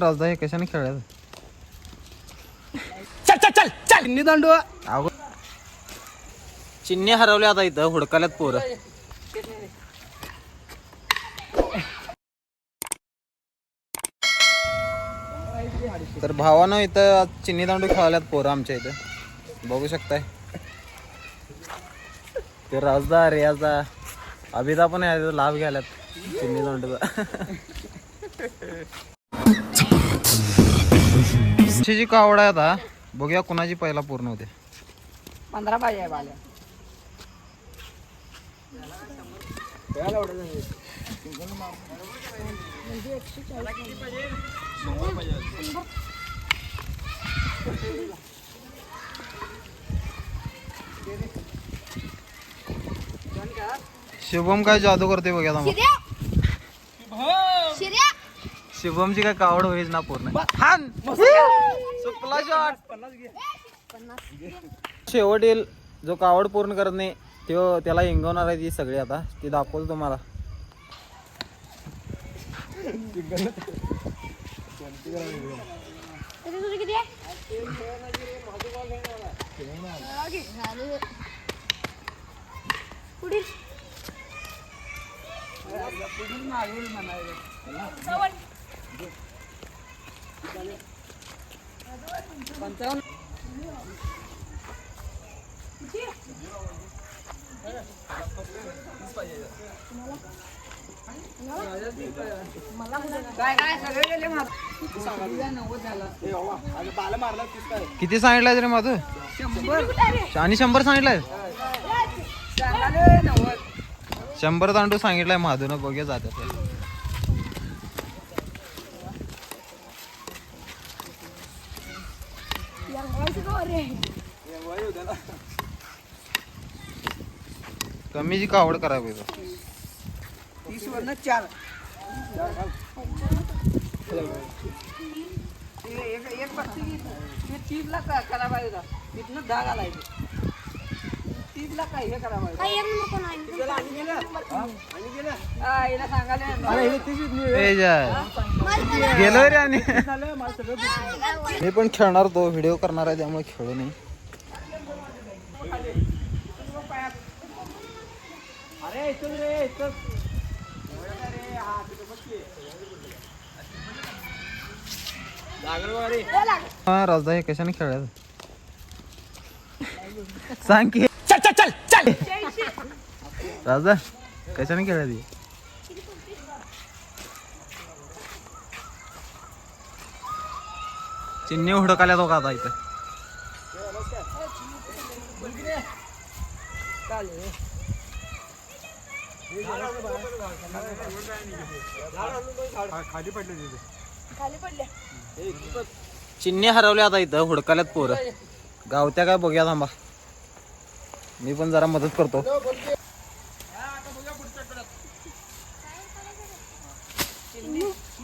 राजा हे कशाने खेळायचं? चिन्नी दांडू. अगो. चिन्नी हरवले आता इथं हुडकाल्यात पोरं. तर भावानं इथं आज चिन्नी दांडू खेळाल्यात पोरं आमच्या इथं. बघू शकताय. ते राजदा रियाजदा अभिता पण आहे लाभ घ्यायला चिन्नी दांडूचा जी कावड आहे आता. बघूया कुणाची पहिला पूर्ण होते. पंधरा पाहिजे बाल्या शुभम काय जादू करते आता मग. शुभमची काय कावड होईच ना पूर्ण. हान! सुपला shot. शेवट येईल जो कावड पूर्ण करत नाही तो त्याला हिंगवणार आहे ती सगळी आता. ती दाखवतो तुम्हाला. काय काय किती सांगितलंय रे माझं आणि शंभर सांगितलंय? शंभर तांडू सांगितलंय माधून बघूया जातात कमीची कावड करावी तीस वर चार. एक एक बघते की ते तीसला करा पाहिजे दहा घालायचं. काय हे करा गेलं आणि गेलं? आणि गेलं? हा हिला सांगायला ए जा. गेलो रे आणि. मी पण खेळणार तो व्हिडिओ करणार आहे त्यामुळे खेळू नाही. अरे इथं रे इथं हा राजदा हे कशाने खेळायचं? सांग की. राजा कशाने खेळायची चिन्नी हुडकाल्या तो का आता इथं? चिन्नी हरवले आता इथं हुडकाल्यात पोरं. गावत्या काय बघूया थांबा. मी पण जरा मदत करतो.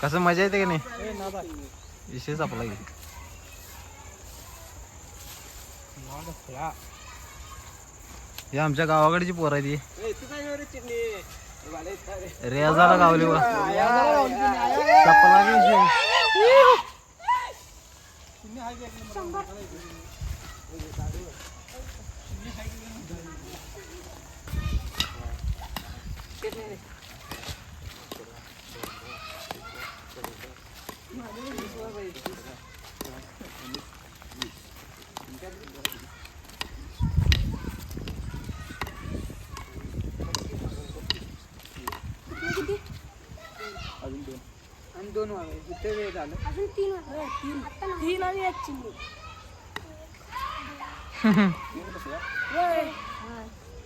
कसं मजा येते की नाही? विशेष आपला की. हे आमच्या गावाकडची पोर आहे ती रेजाला गावली बा चपला इथे वेळ झालं. तीन आणि एक चिमणी.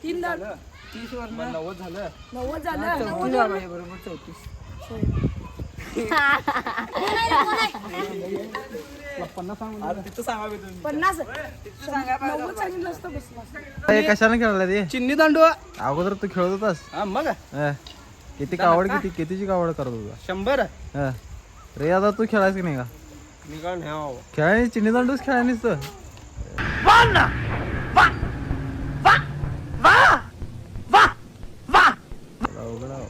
तीन झालं. तीस वर नव्वद झालं. नव्वद झालं. चौतीस झालं. बरोबर चौतीस. पन्नास. हे कशाने खेळला ते? चिन्नी दांडू. अगोदर तू खेळत होतास. हा मग? हा. किती कावड किती कितीची कावड करत होता? शंभर? हा. रे आता तू खेळायस की नाही का? मी काय नाही हो. खेळायला चिन्नी दांडूच खेळायनीस तर अवघड आहे.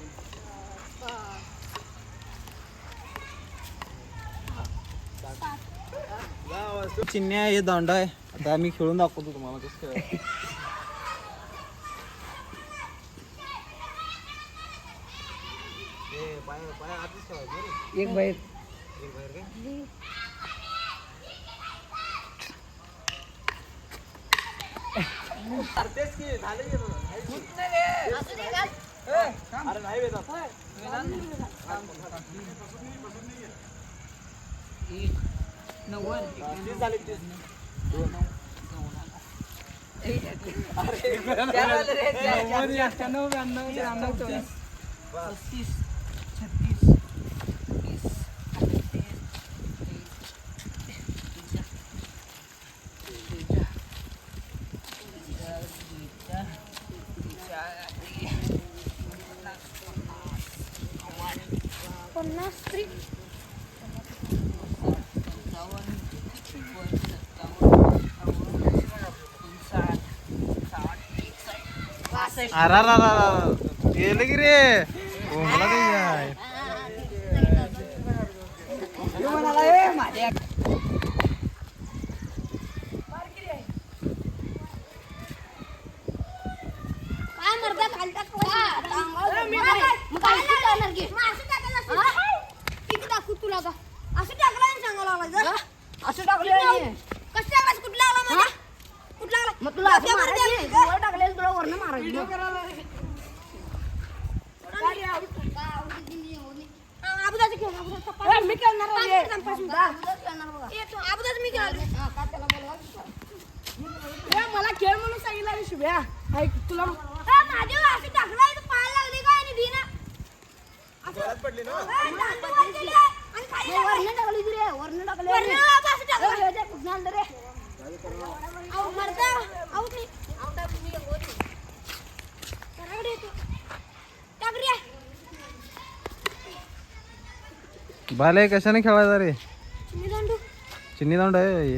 चिन्नी आहे हे दांडा आहे. आता आम्ही खेळून दाखवतो तुम्हाला कसं खेळायचं. एक बाहेर. अठ्ठ्याण्णव ब्याण्णव त्र्याण्णव चौतीस पस्तीस पन्नास तरी अरा रा गेलं की रे कोंबडा ते काय म्हणाला ए माझ्या काय मर्दा घालतात किती टाकू तुला का असं टाकलं आणि सांगायला लावायचं असं टाकलं कसं टाकलास कुठला आला माझा कुठला आला मग तुला असं मारायची. वर टाकलेलं तुला वरनं मारायची. अबुदाचं अबुदाचं मी खेळणार अबुदाचं खेळालो. मला खेळ म्हणून सांगितलं ऐक तुला ए, माझ्या असं टाकलं पायाला लागली का आणि धीनं? असं- ए, दांडू वर केली आहे आणि खाली टाकली. वरनं टाकली ती रे वरनं टाकली वरनं असं असं टाकलं. ए, ते कुठनं आणलं रे आऊट मारता, आऊट नाही. कराकडे येतो. टाक रे. बाले कशाने खेळायचा रे चिनी दांडू. चिन्नी दांडा आहे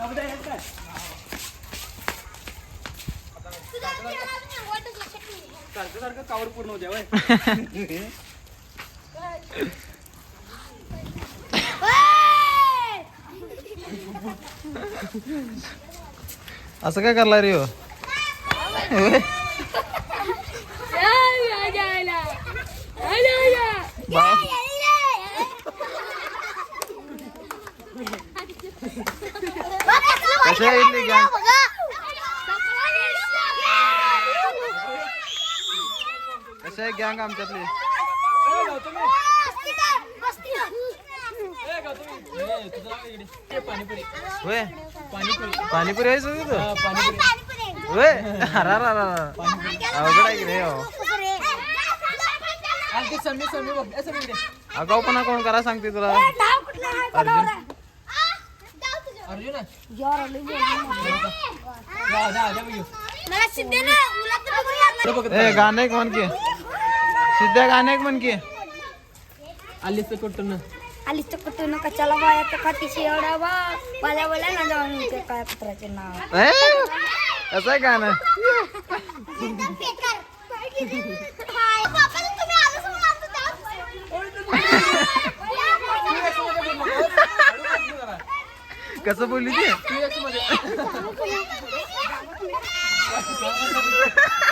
सारखं सारखं कावर पूर्ण होते वय ओय! असं काय करला रे हो बा- आहे इथली gang? कशा आहे गँग आमच्यातली. होय. पाणीपुरी आहे सगळं तिथं? होय. अरा रा रा रा. अवघड आहे की रे हो? आगाऊपणा कोण करा सांगते तुला? अर्जुन. मला सिद्धे ना उलट तर बघून मारलं. ए गाणं एक म्हण की सिद्ध्या गाणं एक म्हण की आलीच तर कुठून आलीच तर कुठून कशाला बाया तर खातीशी एवढा बा मला बोला ना जाऊन ते काय कुत्राचे नाव ए, असं आहे गाणं कसं बोलली ती.